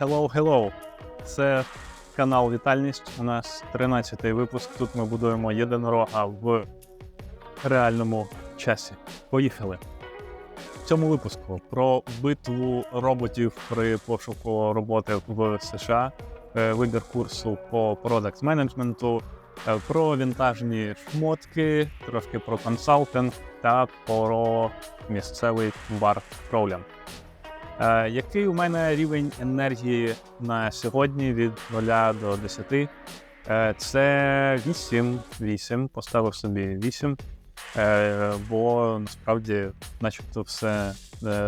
Hello, hello! Це канал Вітальність. У нас 13-й випуск. Тут ми будуємо єдинорога в реальному часі. Поїхали! В цьому випуску про битву роботів при пошуку роботи в США, е, вибір курсу по продакт менеджменту, е, про вінтажні шмотки, трошки про консалтинг та про місцевий бар Кроулян. Е, який у мене рівень енергії на сьогодні від 0 до 10? Е, це 8, 8, поставив собі 8, е, бо насправді, начебто, все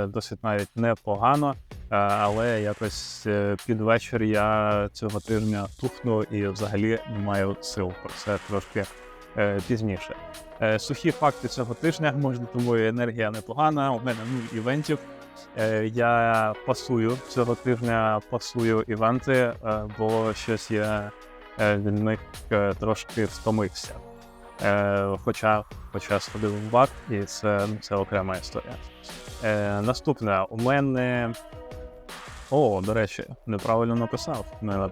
досить навіть непогано, але якось під вечір я цього тижня тухну і взагалі не маю сил. Про це трошки пізніше. Сухі факти цього тижня, може, тому і енергія непогана. У мене нуль івентів. Е, Я пасую цього тижня, пасую івенти, е, бо щось я е, від них трошки втомився. Хоча, хоча сходив в бар, і це, це окрема історія. Наступне, у мене. О, до речі, неправильно написав.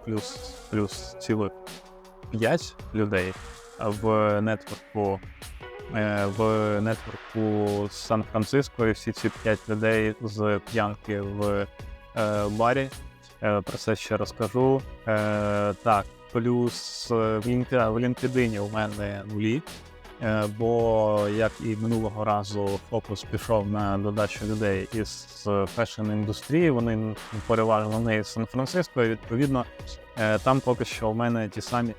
Плюс, плюс цілих 5 людей в нетворку в нетворку з Сан-Франциско, і всі ці п'ять людей з п'янки в е, барі. Е, Про це ще розкажу. Е, Так, плюс е, в LinkedIn, в у мене нулі. Е, Бо як і минулого разу фокус пішов на додачу людей із фешн-індустрії, вони переважно не із Сан-Франциско, і відповідно е, там поки що у мене ті самі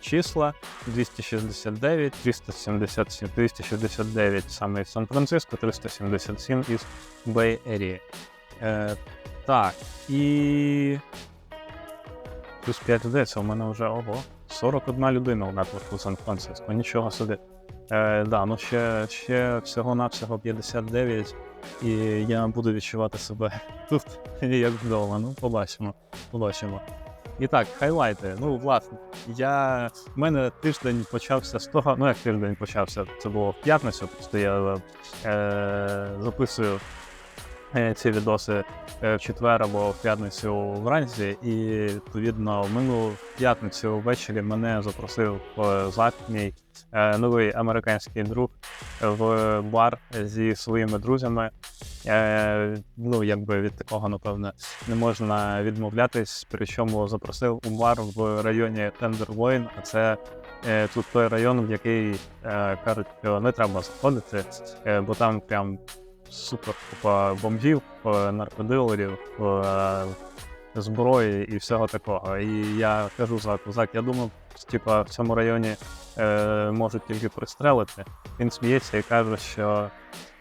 числа 269, 377, 269 саме із Сан-Франциско, 377 із Бей Area. Е, так, і плюс 5 людей, це у мене вже ого. 41 людина у нетворку Сан-Франциско, нічого собі. Е, да, ну ще, ще всього-навсього 59, і я буду відчувати себе тут як вдома. Ну, побачимо. побачимо. І так, хайлайти. Ну, власне, я... в мене тиждень почався з того, ну як тиждень почався, це було в п'ятницю, просто я е, записую е, ці відоси е, в четвер або в п'ятницю вранці, і відповідно минулу п'ятницю ввечері мене запросив е, новий американський друг, в бар зі своїми друзями. Е, ну, якби від такого, напевне, не можна відмовлятись. Причому запросив у бар в районі Тендервойн, а це е, тут той район, в який е, кажуть, що не треба заходити, е, бо там прям супер купа бомбів, е, наркодилерів, е, зброї і всього такого. І я кажу Заку, Зак, я думав, типа в цьому районі е, можуть тільки пристрелити. Він сміється і каже, що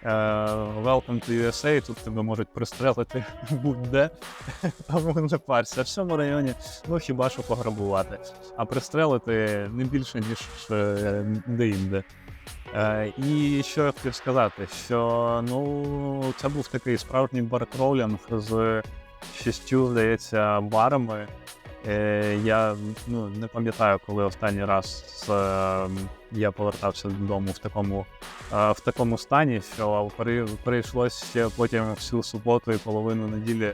Welcome to USA, тут тебе можуть пристрелити будь-де, тому не парся. В цьому районі ну хіба що пограбувати. А пристрелити не більше, ніж е, де-інде. Е, і що я хотів сказати, що ну це був такий справжній баркролінг з шістю, здається, барами. Е, я ну, не пам'ятаю, коли останній раз е, я повертався додому в такому, е, в такому стані, що при, прийшлось потім всю суботу і половину неділі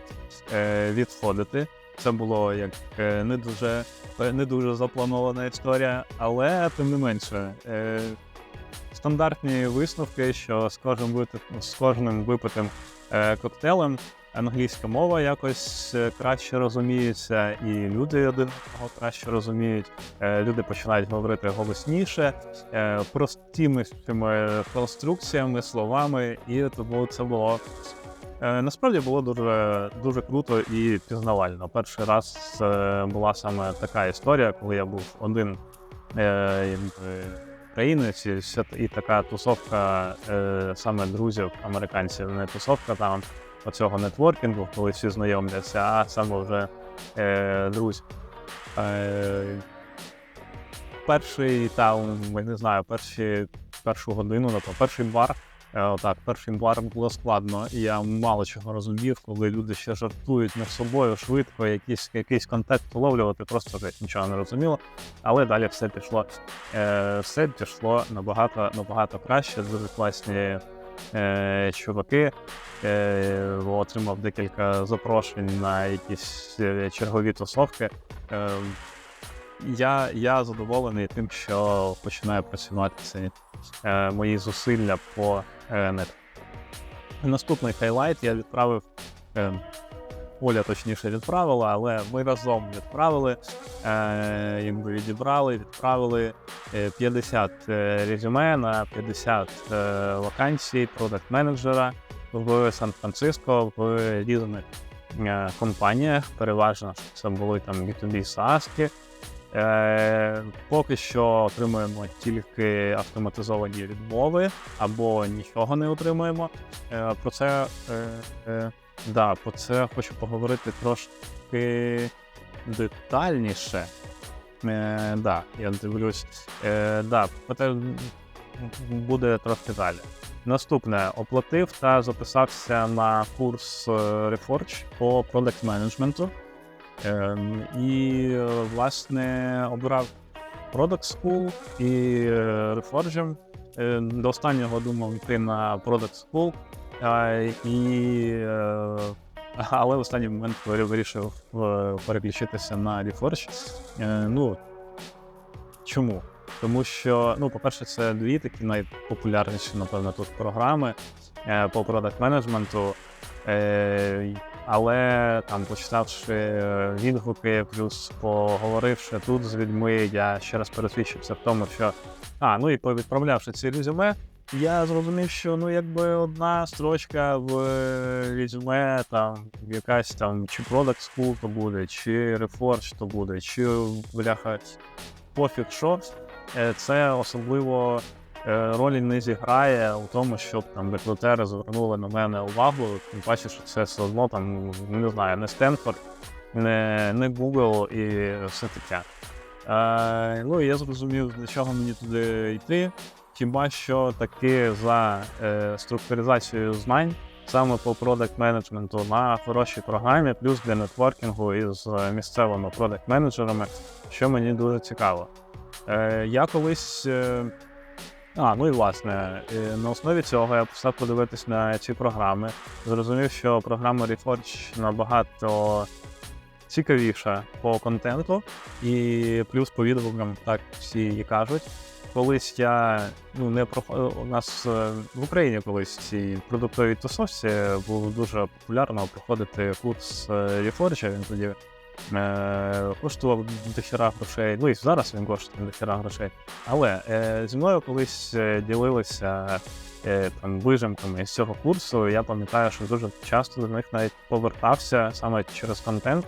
е, відходити. Це було як е, не дуже не дуже запланована історія, але тим не менше. Е, Стандартні висновки, що з кожним з кожним випитим е, коктейлем англійська мова якось е, краще розуміється, і люди один одного краще розуміють. Е, люди починають говорити голосніше, е, простими конструкціями, словами, і тому це було. Насправді було дуже дуже круто і пізнавально. Перший раз була саме така історія, коли я був один українець, і така тусовка саме друзів американців, не тусовка там оцього нетворкінгу, коли всі знайомляться, а саме вже е, друзі. Е, перший там, я не знаю, перші, першу годину, тобто перший бар. е, Отак, перший бар було складно, і я мало чого розумів, коли люди ще жартують між собою швидко, якийсь, якийсь контекст вловлювати, просто геть нічого не розуміло. Але далі все пішло, е, все пішло набагато, набагато краще. Дуже класні е, чуваки. Е, отримав декілька запрошень на якісь е, чергові тусовки. Е, я, я задоволений тим, що починаю працювати е, мої зусилля по е, нет. Наступний хайлайт я відправив. Оля точніше відправила, але ми разом відправили, е, якби відібрали, відправили е, 50 е, резюме на 50 е, вакансій продакт-менеджера в Сан-Франциско в різних е, компаніях. Переважно це були там B2B SaaS. Е, поки що отримуємо тільки автоматизовані відмови або нічого не отримуємо. Е, про це е, е, да, про це хочу поговорити трошки детальніше. Е, да, я дивлюсь. Е, да, те буде трохи далі. Наступне оплатив та записався на курс е, Reforge по продакт менеджменту. Ем, і, е, власне, обирав Product School і е, Reforge. Е, До останнього думав йти на Product School, е, і, е, але в останній момент вирішив е, переключитися на Reforge. Е, Ну, чому? Тому що, ну, по-перше, це дві такі найпопулярніші, напевно, тут програми по продакт менеджменту. Але там, почитавши відгуки, плюс поговоривши тут з людьми, я ще раз пересвідчився в тому, що а, ну і повідправлявши ці резюме, я зрозумів, що ну якби одна строчка в е, резюме, там якась там чи Product School то буде, чи Reforge то буде, чи бляха пофіг що, е, це особливо е, ролі не зіграє у тому, щоб там рекрутери звернули на мене увагу. Тим паче, що це все одно там, ну, не знаю, не Стенфорд, не, не Google і все таке. Е, ну я зрозумів, для чого мені туди йти. Хіба що таки за е, структуризацією знань саме по продакт менеджменту на хорошій програмі, плюс для нетворкінгу із е, місцевими продакт менеджерами, що мені дуже цікаво. Е, я колись. Е, а, ну і власне, е, на основі цього я почав подивитись на ці програми. Зрозумів, що програма Reforge набагато цікавіша по контенту, і плюс по відгукам так всі її кажуть. Колись я ну не про у нас е, в Україні колись в цій продуктовій тусовці було дуже популярно проходити курс е, Reforge. Він тоді е, коштував дохіра грошей. Ну і зараз він коштує дохіра грошей. Але е, зі мною колись е, ділилися е, там вижимками з цього курсу. Я пам'ятаю, що дуже часто до них навіть повертався саме через контент.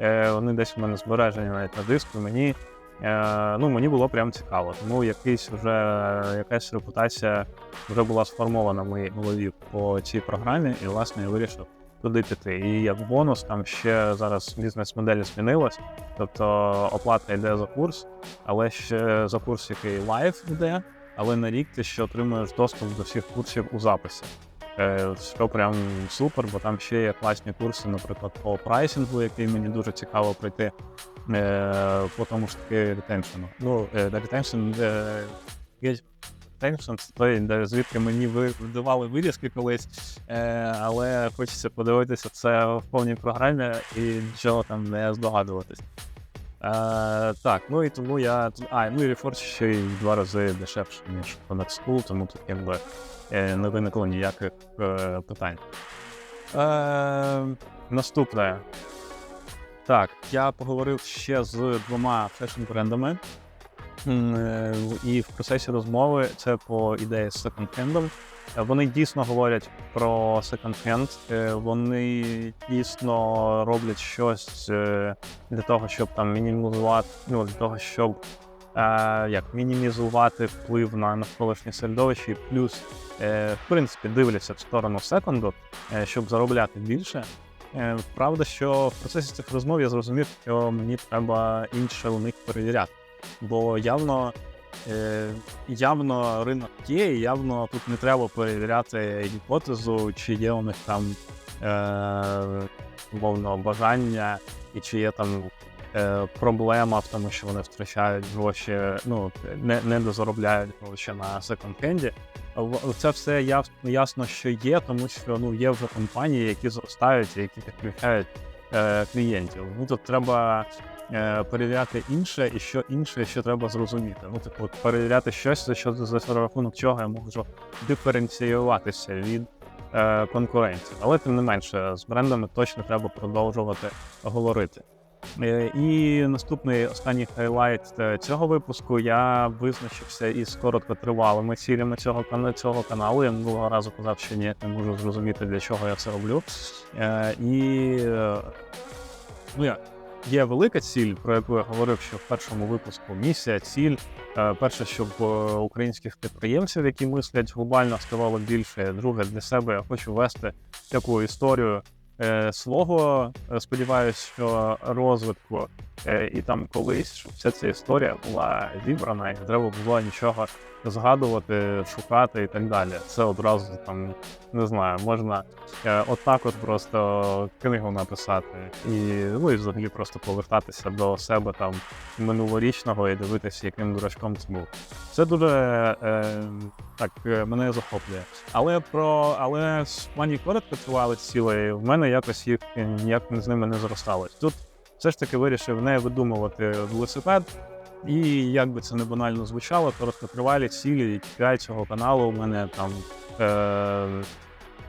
Е, вони десь у мене збережені навіть на диску. Мені е, ну мені було прям цікаво. Тому якийсь вже якась репутація вже була сформована в моїй голові по цій програмі, і власне я вирішив туди піти. І як бонус, там ще зараз бізнес-модель змінилась, тобто оплата йде за курс, але ще за курс, який лайв йде, але на рік ти ще отримуєш доступ до всіх курсів у записі. Е, Що прям супер, бо там ще є класні курси, наприклад, по прайсингу, який мені дуже цікаво пройти, е, по тому ж таки ретеншену. Ну, е, ретеншн, є ретеншн, той, звідки мені ви видавали вирізки колись, але хочеться подивитися це в повній програмі і нічого там не здогадуватись. Е, так, ну і тому я. А, ну і Reforge ще й два рази дешевше, ніж Connect School, тому тут якби е, не виникло ніяких е, питань. Е, наступне. Так, я поговорив ще з двома фешн-брендами. Е, І в процесі розмови це по ідеї з секонд-хендом. Е, Вони дійсно говорять про секонд-хенд, е, вони дійсно роблять щось е, для того, щоб там мінімізувати, ну для того, щоб е, як мінімізувати вплив на навколишнє середовище, плюс, е, в принципі, дивляться в сторону секонду, е, щоб заробляти більше. Е, правда, що в процесі цих розмов я зрозумів, що мені треба інше у них перевіряти. Бо явно, е, явно ринок є, і явно тут не треба перевіряти гіпотезу, чи є у них там е, умовно бажання, і чи є там проблема в тому, що вони втрачають гроші, ну не, не дозаробляють гроші на секонд-хенді. Це все яв- ясно, що є, тому що ну є вже компанії, які зростають, які підключають е, клієнтів. Ну тут треба е, перевіряти інше, і що інше, що треба зрозуміти. Ну, типу, перевіряти щось, за що за рахунок чого я можу диференціюватися від е, конкуренції. Але тим не менше, з брендами точно треба продовжувати говорити. Е, І наступний останній хайлайт е, цього випуску я визначився із короткотривалими цілями цього цього каналу. Я минулого разу казав, що ні, не можу зрозуміти, для чого я це роблю. Е, І ну, як, є велика ціль, про яку я говорив, що в першому випуску місія, ціль. Перше, щоб українських підприємців, які мислять глобально, ставало більше. Друге, для себе я хочу вести таку історію свого, сподіваюся, сподіваюсь, що розвитку. Е, і там колись вся ця історія була зібрана, і треба було нічого згадувати, шукати і так далі. Це одразу там не знаю, можна е, отак, от просто книгу написати, і ну і взагалі просто повертатися до себе там минулорічного і дивитися, яким дурачком це був. Це дуже е, так е, мене захоплює. Але про але в плані короткотривалих цілей в мене якось їх ніяк з ними не зросталось. Тут все ж таки вирішив не видумувати велосипед. І як би це не банально звучало, короткотривалі цілі KPI цього каналу у мене там е,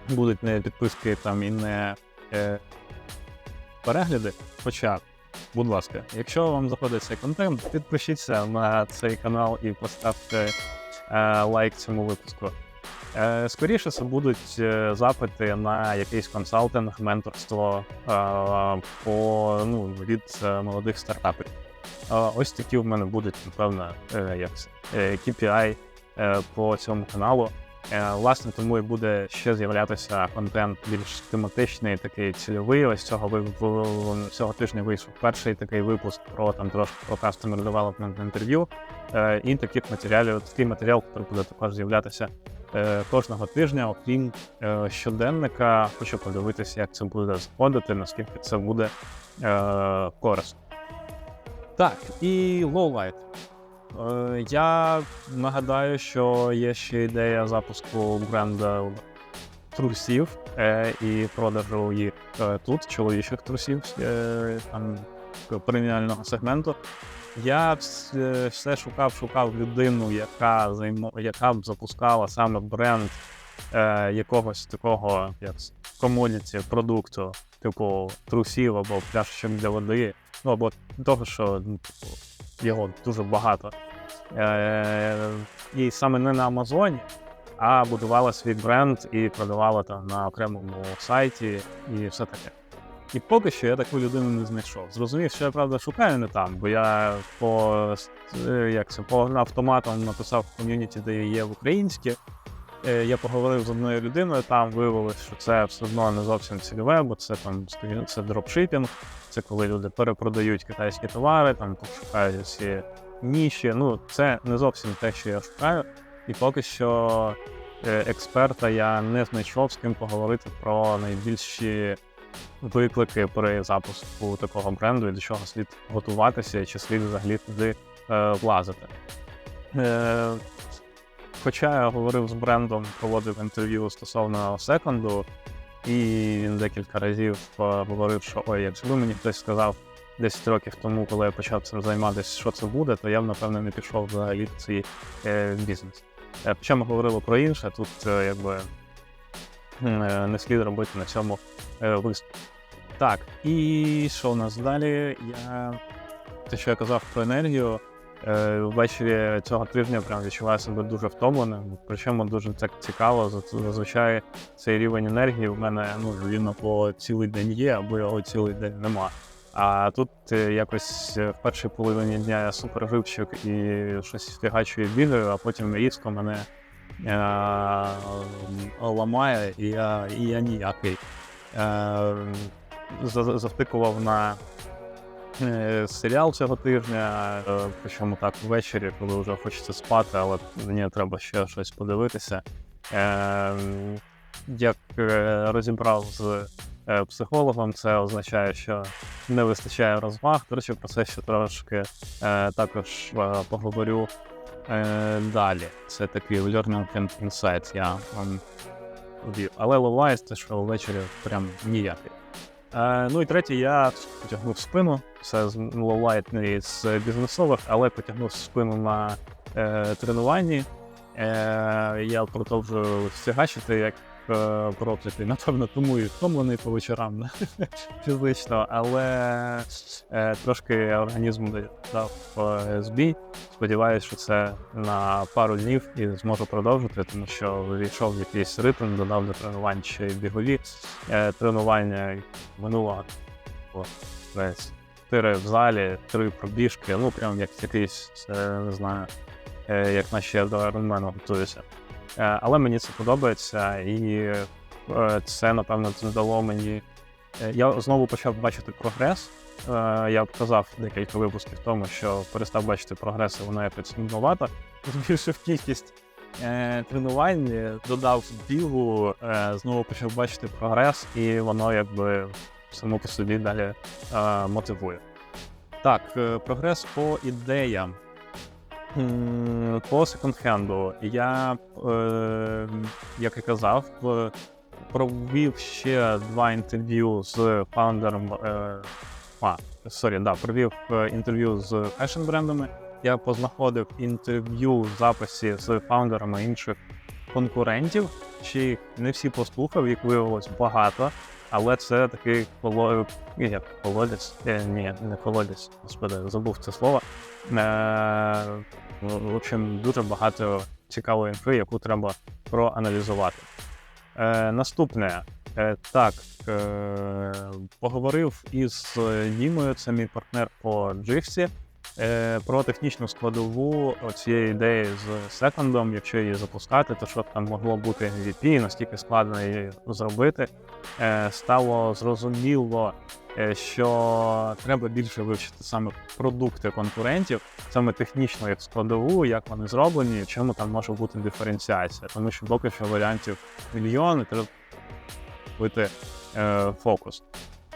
будуть не підписки там і не е, перегляди. Хоча, будь ласка, якщо вам заходить цей контент, підпишіться на цей канал і поставте е, лайк цьому випуску. Е, Скоріше це будуть е, запити на якийсь консалтинг, менторство е, по ну, від е, молодих стартаперів. Ось такі в мене будуть, напевно, е, як е, KPI е, по цьому каналу. Власне, тому і буде ще з'являтися контент більш тематичний, такий цільовий. Ось цього ви цього тижня вийшов перший такий випуск про там трошки про customer development інтерв'ю. І таких матеріалів, такий матеріал, який буде також з'являтися кожного тижня, окрім щоденника. Хочу подивитися, як це буде заходити, наскільки це буде корисно. Так, і лоулайт. Е, Я нагадаю, що є ще ідея запуску бренду трусів е, і продажу їх е, тут, чоловічих трусів там преміального сегменту. Я все шукав, шукав людину, яка займо, яка б запускала саме бренд е, якогось такого як комодіті продукту, типу трусів або пляшечок для води, ну або того, що ну, типу, його дуже багато. Е, і саме не на Амазоні, а будувала свій бренд і продавала там на окремому сайті і все таке. І поки що я таку людину не знайшов. Зрозумів, що я правда шукаю не там, бо я по е, як це по автоматам написав в ком'юніті, де є в українське. Е, Я поговорив з одною людиною, там виявилось, що це все одно не зовсім цільове, бо це там це дропшипінг, це коли люди перепродають китайські товари, там шукають всі ніші. Ну, це не зовсім те, що я шукаю. І поки що е, експерта я не знайшов з ким поговорити про найбільші виклики при запуску такого бренду і до чого слід готуватися, чи слід взагалі туди е, влазити. Е, хоча я говорив з брендом, проводив інтерв'ю стосовно секонду, і він декілька разів е, говорив, що ой, якби мені хтось сказав 10 років тому, коли я почав цим займатися, що це буде, то я б напевно не пішов взагалі в цей е, бізнес. Е, Хоча ми говорили про інше, тут е, якби е, не слід робити на цьому е, виступ. Так, і що у нас далі? Я те, що я казав про енергію. Е, Ввечері цього тижня прям відчуваю себе дуже втомленим. Причому дуже так цікаво. Зазвичай цей рівень енергії в мене ну, він або цілий день є, або його цілий день нема. А тут е, якось е, в першій половині дня я супер живчик і щось фігачую бігаю, а потім різко мене ламає, і я, і я ніякий. Завтикував на серіал цього тижня, е, причому так ввечері, коли вже хочеться спати, але мені треба ще щось подивитися. Е, як е, розібрав з е, психологом. Це означає, що не вистачає розваг. До речі, про це ще трошки е, також е, поговорю е, далі. Це такий learning and insight я вам. Але ловлайс це що ввечері прям ніякий. Е, ну і третє, я потягнув спину. Це з не з бізнесових, але потягнув спину на е, тренуванні. Е, я продовжую стягачити, як проклятий. Напевно, тому і втомлений по вечорам фізично, але е, трошки організм дав е, збій. Сподіваюсь, що це на пару днів і зможу продовжити, тому що війшов якийсь ритм, додав до тренувань ще бігові е, тренування минулого. О, десь Чотири в залі, три пробіжки, ну прям як якийсь, е, не знаю, е, як наші до Ironman готуюся. Е, Але мені це подобається, і е, це, напевно, це дало мені. е, Я знову почав бачити прогрес. Я казав декілька випусків тому, що перестав бачити прогрес, і воно якось нудновато. Збільшив кількість тренувань, додав бігу, знову почав бачити прогрес, і воно якби само по собі далі мотивує. Так, прогрес по ідеям. По секонд-хенду я, е, як і казав, е, провів ще два інтерв'ю з фаундером. Е, а, сорі, да, провів е, інтерв'ю з фешн-брендами. Я познаходив інтерв'ю в записі з фаундерами інших конкурентів. Чи не всі послухав, їх виявилось багато, але це такий коло... як колодязь. Е, ні, не колодязь, господи, забув це слово. Е, ну, в общем, дуже багато цікавої інфи, яку треба проаналізувати. Е, наступне. Так, поговорив із Дімою, це мій партнер по е, про технічну складову цієї ідеї з секондом. Якщо її запускати, то щоб там могло бути MVP, наскільки складно її зробити. Е, стало зрозуміло, е, що треба більше вивчити саме продукти конкурентів, саме технічно як складову, як вони зроблені, в чому там може бути диференціація. Тому що поки що варіантів мільйон, і треба е, фокус.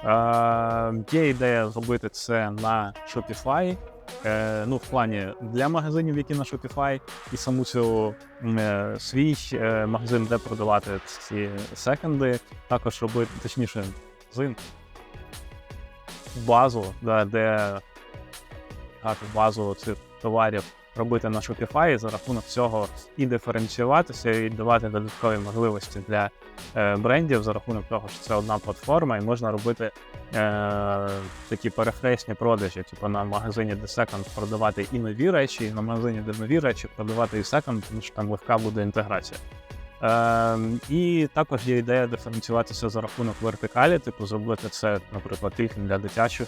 Е, є ідея зробити це на Shopify. Е, ну, в плані для магазинів, які на Shopify, і саму цю е, свій е, магазин, де продавати ці секонди, також робити, точніше, магазин, базу, да, де базу цих товарів робити на Shopify за рахунок цього і диференціюватися, і давати додаткові можливості для е, брендів за рахунок того, що це одна платформа, і можна робити е, такі перехресні продажі, типу на магазині де секонд продавати і нові речі, і на магазині де нові речі продавати і секонд, тому що там легка буде інтеграція. Е, і також є ідея диференціюватися за рахунок вертикалі, типу зробити це, наприклад, тільки для дитячих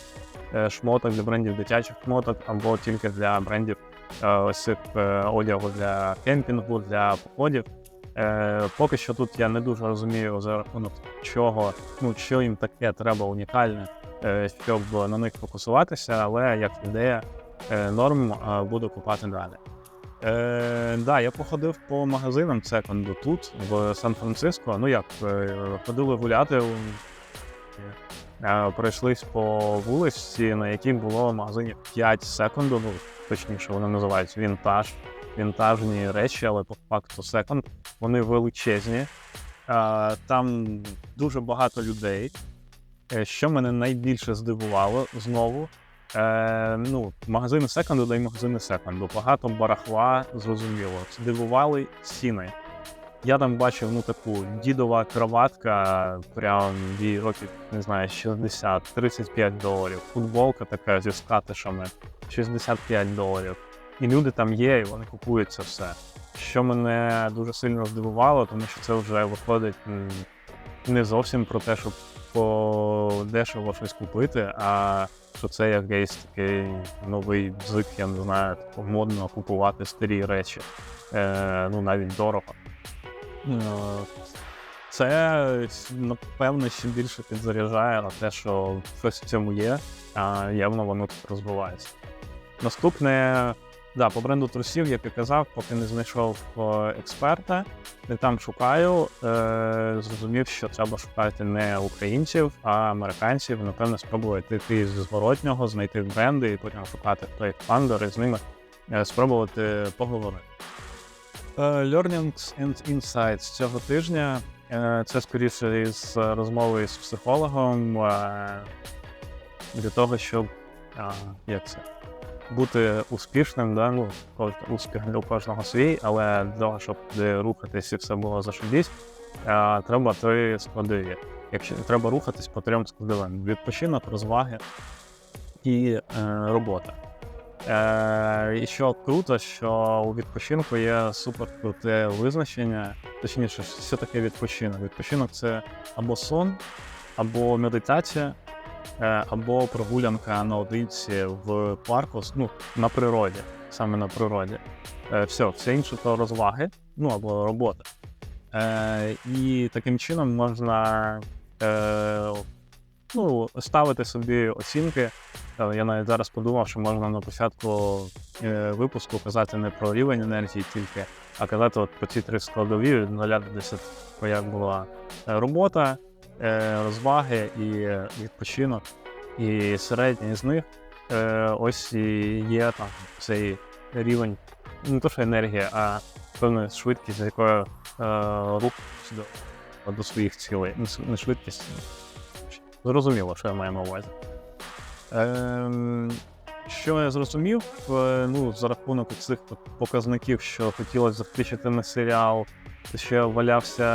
е, шмоток, для брендів дитячих шмоток, або тільки для брендів ось цих е, одягу для кемпінгу, для походів. Е, поки що тут я не дуже розумію за рахунок чого, ну що їм таке треба унікальне, е, щоб на них фокусуватися, але як ідея е, норм е, буду купати далі. Е, да, я походив по магазинам секонду тут, в Сан-Франциско. Ну як, е, ходили гуляти, е, пройшлись по вулиці, на якій було магазинів 5 секунду, ну точніше, вони називаються вінтаж, вінтажні речі, але по факту секонд. Вони величезні. Е, там дуже багато людей. Е, Що мене найбільше здивувало знову, Е, ну, магазини секонду да й магазини секонду. Багато барахла, зрозуміло. Здивували ціни. Я там бачив ну таку дідова кроватка, прям їй років, не знаю, 60-35 доларів. Футболка така зі скатишами 65 доларів. І люди там є, і вони купують це все. Що мене дуже сильно здивувало, тому що це вже виходить не зовсім про те, щоб по дешево щось купити, а що це якийсь такий новий бзик, я не знаю, модно купувати старі речі. Е, ну навіть дорого. Е, Це напевно ще більше підзаряджає на те, що щось в цьому є, а явно воно тут розвивається. Наступне Да, по бренду трусів, як і казав, поки не знайшов е, експерта, не там шукаю. Е, зрозумів, що треба шукати не українців, а американців. Напевно, спробувати йти з зворотнього, знайти бренди і потім шукати їх фандер і з ними е, спробувати поговорити. Е, Learnings and Insights цього тижня. е, Це скоріше із розмови з психологом е, для того, щоб як це, бути успішним, да? ну, успіх у кожного свій, але для того, щоб рухатись і все було зашибісь, треба три складові. Якщо треба рухатись по трьом складовим: відпочинок, розваги і робота. Е, і що круто, що у відпочинку є супер круте визначення. Точніше, що таке відпочинок? Відпочинок це або сон, або медитація, е, або прогулянка наодинці в парку, ну, на природі, саме на природі. Е, все, все інше то розваги, ну або робота. І таким чином можна ну, ставити собі оцінки. Я навіть зараз подумав, що можна на початку е, випуску казати не про рівень енергії тільки, а казати от про ці три складові від 0 до 10, як була е, робота, е, розваги і відпочинок. І середній з них ось є там цей рівень, не то що енергія, а певна швидкість, з якою до, до своїх цілей. Не швидкість. Зрозуміло, що я маю на увазі. Ем, що я зрозумів, е, ну, за рахунок цих показників, що хотілося захищити на серіал, ще валявся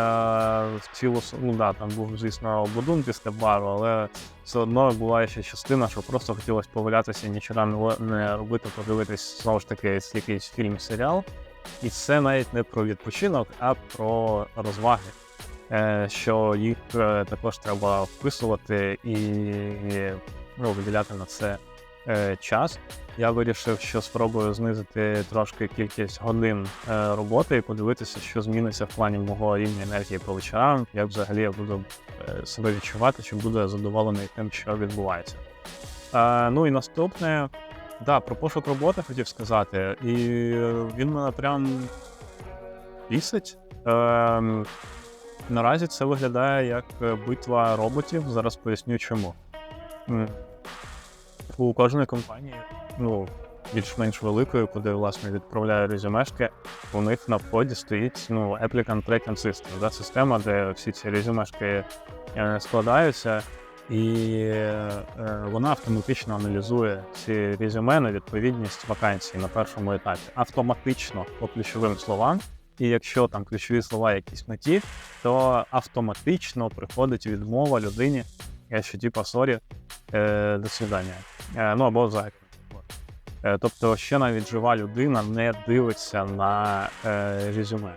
в цілу, ну да, там був, звісно, будун після бару, але все одно була ще частина, що просто хотілося повалятися, нічого не, не робити, подивитись знову ж таки якийсь фільм, серіал. І це навіть не про відпочинок, а про розваги. Е, що їх е, також треба вписувати і ну, виділяти на це е, час. Я вирішив, що спробую знизити трошки кількість годин е, роботи і подивитися, що зміниться в плані мого рівня енергії по вечорам, як взагалі я буду е, себе відчувати, чи буду я задоволений тим, що відбувається. Е, ну і наступне, да, про пошук роботи хотів сказати, і він мене прям бісить. Е, Наразі це виглядає як е, битва роботів. Зараз поясню чому. М, У кожної компанії, ну, більш-менш великої, куди власне відправляю резюмешки, у них на вході стоїть ну, Applicant Tracking System, да, система, де всі ці резюмешки е, складаються, і е, вона автоматично аналізує ці резюме на відповідність вакансій на першому етапі. Автоматично по ключовим словам. І якщо там ключові слова якісь не ті, то автоматично приходить відмова людині, е, що типа сорі, е, до свидання. Е, ну або взагалі. Е, тобто, ще навіть жива людина не дивиться на е, резюме.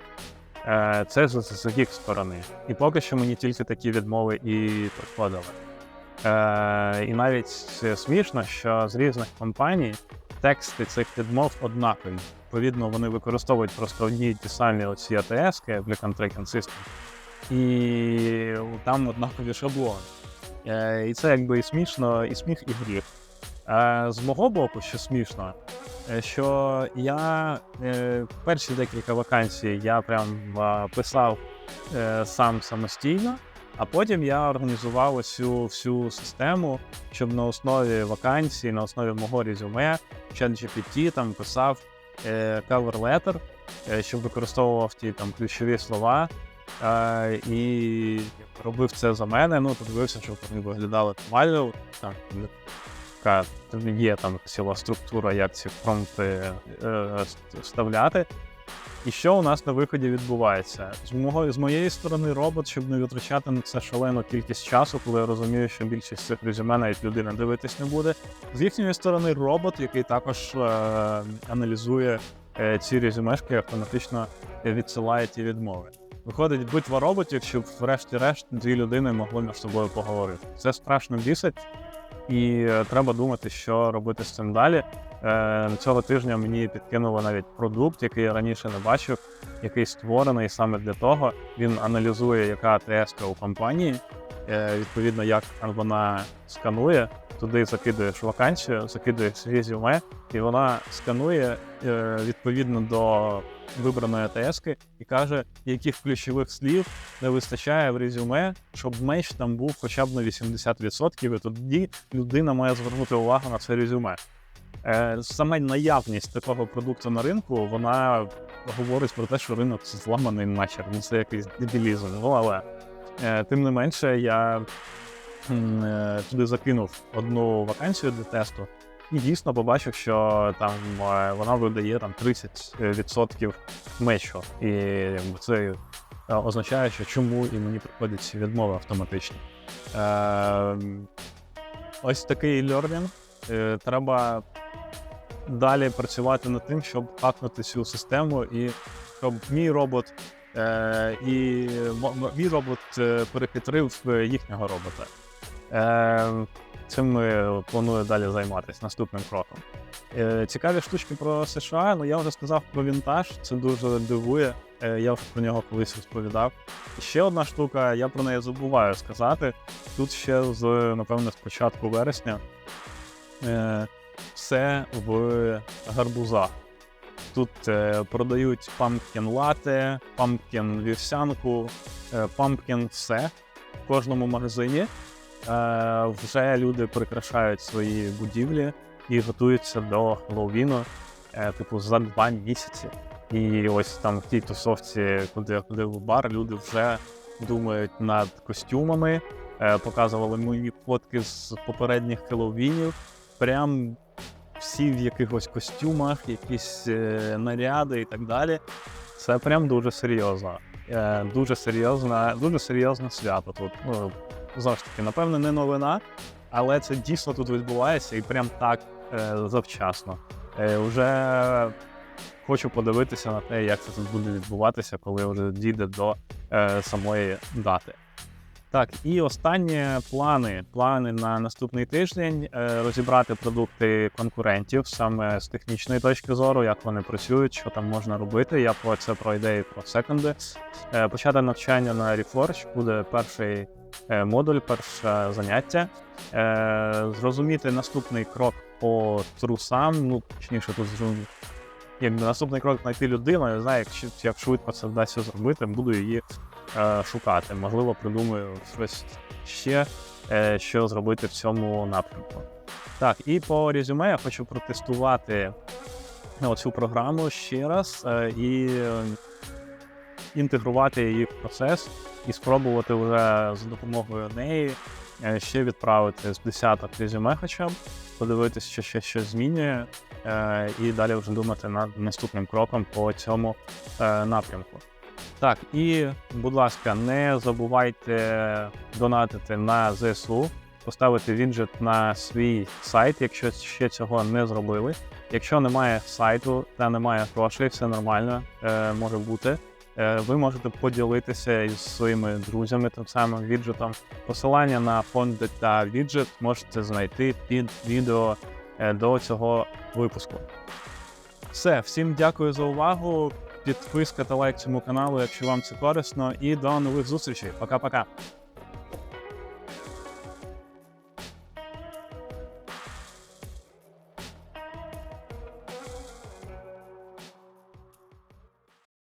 Е, це з, їх сторони. І поки що мені тільки такі відмови і приходили. Е, і навіть смішно, що з різних компаній тексти цих відмов однакові. Відповідно, вони використовують просто одні й ті самі оці ATS, Applicant Tracking System, і там однакові шаблони. Е, І це якби і смішно, і сміх, і гріх. З мого боку, що смішно, е, що я е, перші декілька вакансій я прям писав сам самостійно, а потім я організував усю всю систему, щоб на основі вакансій, на основі мого резюме, ChatGPT там писав cover letter, щоб використовував ті там ключові слова. Е, і робив це за мене. Ну, подивився, щоб вони виглядали нормально. Там така є там ціла структура, як ці промпти е, вставляти. І що у нас на виході відбувається? З мого з моєї сторони, робот, щоб не витрачати на це шалену кількість часу, коли я розумію, що більшість цих резюме навіть людина дивитись не буде. З їхньої сторони, робот, який також е, аналізує е, ці резюмешки, автоматично відсилає ті відмови. Виходить битва роботів, щоб врешті-решт дві людини могли між собою поговорити. Це страшно бісить, і е, треба думати, що робити з цим далі. Е, цього тижня мені підкинули навіть продукт, який я раніше не бачив, який створений саме для того. Він аналізує, яка АТС у компанії, е, відповідно, як вона сканує туди закидуєш вакансію, закидуєш резюме, і вона сканує е, відповідно до вибраної АТС-ки і каже, яких ключових слів не вистачає в резюме, щоб меч там був хоча б на 80%, і тоді людина має звернути увагу на це резюме. Е, Саме наявність такого продукту на ринку, вона говорить про те, що ринок зламаний нахер. Ну це якийсь дебілізм. Ну але е, тим не менше, я е, туди закинув одну вакансію для тесту. І дійсно побачив, що там е, вона видає там 30% мечу. І це е, означає, що чому і мені приходять відмови автоматичні. Е, ось такий. Е, Треба далі працювати над тим, щоб хакнути цю систему, і щоб мій робот е, і мій робот е, перехитрив е, їхнього робота. Е, цим ми планую далі займатися наступним кроком. Е, цікаві штучки про США. Ну я вже сказав про вінтаж, це дуже дивує. Е, я вже про нього колись розповідав. Ще одна штука, я про неї забуваю сказати. Тут ще з напевно з початку вересня е, все в гарбузах. Тут е, продають пампкін лате, пампкін вівсянку, е, пампкін все в кожному магазині. Е, вже люди прикрашають свої будівлі і готуються до Хеллоуіну, е, типу, за два місяці. І ось там в тій тусовці, куди я ходив у бар, люди вже думають над костюмами, е, показували мої фотки з попередніх Хеллоуінів. Прям всі в якихось костюмах, якісь наряди і так далі. Це прям дуже серйозно. Дуже серйозна, дуже серйозне свято тут. Знову ж таки, напевно, не новина, але це дійсно тут відбувається і прям так е, завчасно. Е, уже хочу подивитися на те, як це тут буде відбуватися, коли вже дійде до е, самої дати. Так, і останні плани. Плани на наступний тиждень е, розібрати продукти конкурентів саме з технічної точки зору, як вони працюють, що там можна робити. Я про це про ідеї, про секунди. Е, почати навчання на Reforge буде перший е, модуль, перше заняття. Зрозуміти наступний крок по трусам. Ну, точніше, тут зрозуміти. Якби наступний крок знайти людину, я знаю, як, як швидко це вдасться зробити, буду її шукати. Можливо, придумаю щось ще, е, що зробити в цьому напрямку. Так, і по резюме я хочу протестувати оцю програму ще раз е, і е, інтегрувати її в процес і спробувати вже за допомогою неї е, ще відправити з десяток резюме, хоча б подивитися, що ще щось змінює, е, і далі вже думати над наступним кроком по цьому е, напрямку. Так, і, будь ласка, не забувайте донатити на ЗСУ, поставити віджит на свій сайт, якщо ще цього не зробили. Якщо немає сайту та немає грошей, все нормально, е, може бути. Е, ви можете поділитися із своїми друзями тим самим віджитом. Посилання на фонди та віджит можете знайти під відео е, до цього випуску. Все, всім дякую за увагу. Підписка та лайк цьому каналу, якщо вам це корисно, і до нових зустрічей. Пока-пока.